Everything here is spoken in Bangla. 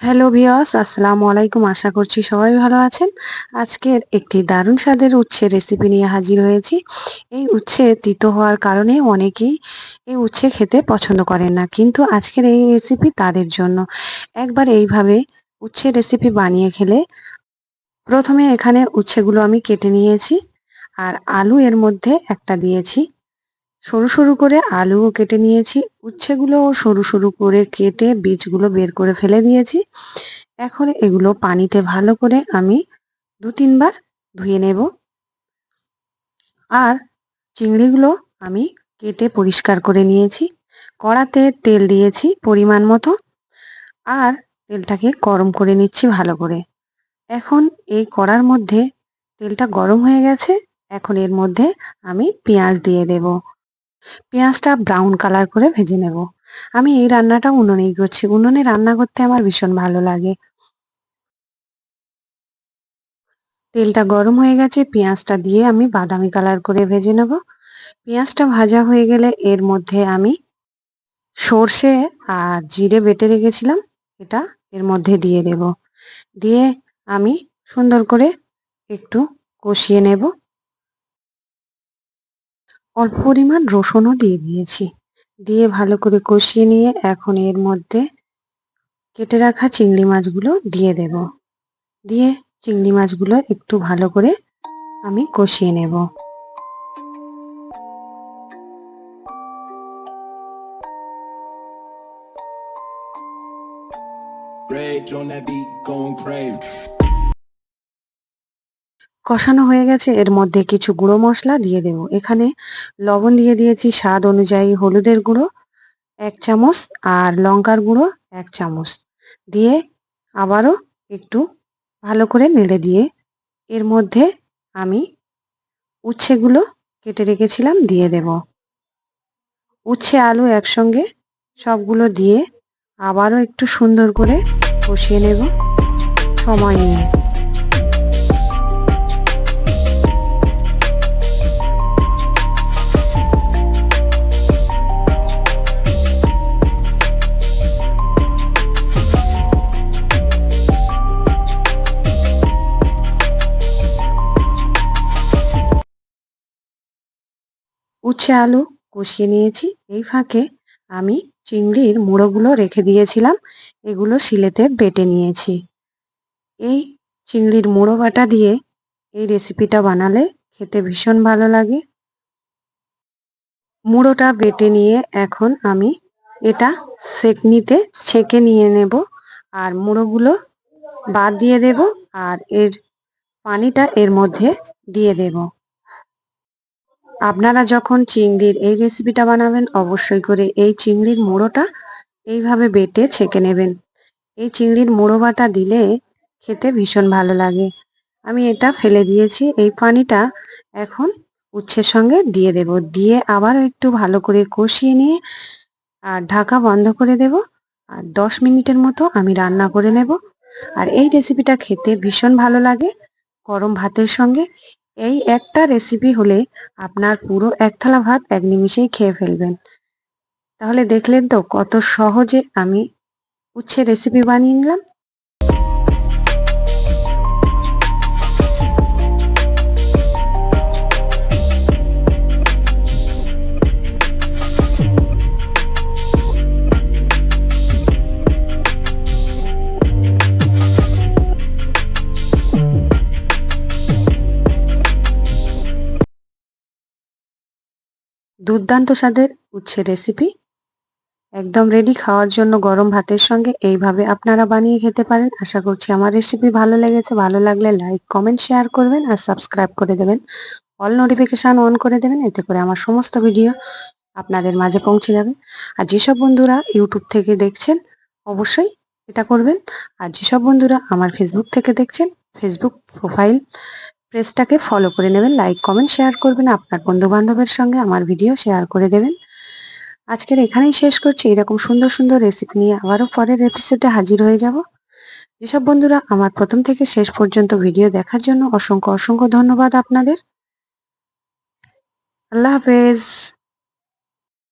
হ্যালো ভিওস আসসালামু আলাইকুম। আশা করছি সবাই ভালো আছেন। আজকের একটি দারুণ স্বাদের উচ্ছে রেসিপি নিয়ে হাজির হয়েছি। এই উচ্ছে তিতো হওয়ার কারণে অনেকেই এই উচ্ছে খেতে পছন্দ করেন না, কিন্তু আজকের এই রেসিপি তাদের জন্য। একবার এইভাবে উচ্ছে রেসিপি বানিয়ে খেলে প্রথমে এখানে উচ্ছেগুলো আমি কেটে নিয়েছি, আর আলু এর মধ্যে একটা দিয়েছি। সরু সরু করে আলুও কেটে নিয়েছি। উচ্ছেগুলোও সরু সরু করে কেটে বীজগুলো বের করে ফেলে দিয়েছি। এখন এগুলো পানিতে ভালো করে আমি দু তিনবার ধুয়ে নেব। আর চিংড়িগুলো আমি কেটে পরিষ্কার করে নিয়েছি। কড়াতে তেল দিয়েছি পরিমাণ মতো। আর তেলটাকে গরম করে নিচ্ছি ভালো করে। এখন এই কড়ার মধ্যে তেলটা গরম হয়ে গেছে। এখন এর মধ্যে আমি পেঁয়াজ দিয়ে দেব। পেঁয়াজটা ব্রাউন কালার করে ভেজে নেব। আমি এই রান্নাটা উনুনেই করছি। উনুনে রান্না করতে আমার ভীষণ ভালো লাগে। তেলটা গরম হয়ে গেছে, পেঁয়াজটা দিয়ে আমি বাদামি কালার করে ভেজে নেব। পেঁয়াজটা ভাজা হয়ে গেলে এর মধ্যে আমি সর্ষে আর জিরে বেটে রেখেছিলাম, এটা এর মধ্যে দিয়ে দেব। দিয়ে আমি সুন্দর করে একটু কষিয়ে নেব। অল্প পরিমাণ রসুনও দিয়ে দিয়েছি। দিয়ে ভালো করে কষিয়ে নিয়ে এখন এর মধ্যে কেটে রাখা চিংড়ি মাছগুলো দিয়ে দেব। দিয়ে চিংড়ি মাছগুলো একটু ভালো করে আমি কষিয়ে নেব। Rage on that beat, going crazy. কষানো হয়ে গেছে। এর মধ্যে কিছু গুঁড়ো মশলা দিয়ে দেব। এখানে লবণ দিয়ে দিয়েছি স্বাদ অনুযায়ী হলুদের গুঁড়ো এক চামচ আর লঙ্কার গুঁড়ো এক চামচ। দিয়ে আবারও একটু ভালো করে নেড়ে দিয়ে এর মধ্যে আমি উচ্ছেগুলো কেটে রেখেছিলাম, দিয়ে দেব। উচ্ছে, আলু একসঙ্গে সবগুলো দিয়ে আবারও একটু সুন্দর করে কষিয়ে নেব। সময় নিয়ে। উচ্ছে আলু কষিয়ে নিয়েছি। এই ফাঁকে আমি চিংড়ির মুড়োগুলো রেখে দিয়েছিলাম। এগুলো শিলেতে বেটে নিয়েছি। এই চিংড়ির মুড়ো বাটা দিয়ে এই রেসিপিটা বানালে খেতে ভীষণ ভালো লাগে। মুড়োটা বেটে নিয়ে এখন আমি এটা সেকনিতে ছেঁকে নিয়ে নেব আর মুড়োগুলো বাদ দিয়ে দেব আর এর পানিটা এর মধ্যে দিয়ে দেব। আপনারা যখন চিংড়ির এই রেসিপিটা বানাবেন, অবশ্যই করে এই চিংড়ির মুড়োটা এইভাবে বেটে ছেঁকে নেবেন। এই চিংড়ির মুড়ো বাটা দিলে খেতে ভীষণ ভালো লাগে। আমি এটা ফেলে দিয়েছি। এই পানিটা এখন উচ্ছের সঙ্গে দিয়ে দেব। দিয়ে আবার একটু ভালো করে কষিয়ে নিয়ে আর ঢাকা বন্ধ করে দেব। আর দশ মিনিটের মতো আমি রান্না করে নেব। আর এই রেসিপিটা খেতে ভীষণ ভালো লাগে। গরম ভাতের সঙ্গে এই একটা রেসিপি হলে আপনার পুরো এক থালা ভাত এক নিমিষেই খেয়ে ফেলবেন। তাহলে দেখলেন তো কত সহজে আমি উচ্ছে রেসিপি বানিয়ে নিলাম। দুর্দান্ত স্বাদের উচ্ছে রেসিপি একদম রেডি খাওয়ার জন্য গরম ভাতের সঙ্গে এইভাবে আপনারা বানিয়ে খেতে পারেন। আশা করছি আমার রেসিপি ভালো লেগেছে। ভালো লাগলে লাইক কমেন্ট শেয়ার করবেন আর সাবস্ক্রাইব করে দেবেন। অল নোটিফিকেশান অন করে দেবেন। এতে করে আমার সমস্ত ভিডিও আপনাদের মাঝে পৌঁছে যাবে। আর যেসব বন্ধুরা ইউটিউব থেকে দেখছেন, অবশ্যই এটা করবেন। আর যেসব বন্ধুরা আমার ফেসবুক থেকে দেখছেন ফেসবুক প্রোফাইল পেজটাকে ফলো করে নেবেন লাইক কমেন্ট শেয়ার করবেন, আপনার বন্ধু বান্ধবের সঙ্গে আমার ভিডিও শেয়ার করে দেবেন। আজকের এখানেই শেষ করছি। এরকম সুন্দর সুন্দর রেসিপি নিয়ে আবারও পরের এপিসোডে হাজির হয়ে যাব। যেসব বন্ধুরা আমার প্রথম থেকে শেষ পর্যন্ত ভিডিও দেখার জন্য অসংখ্য অসংখ্য ধন্যবাদ আপনাদের। আল্লাহ হাফেজ।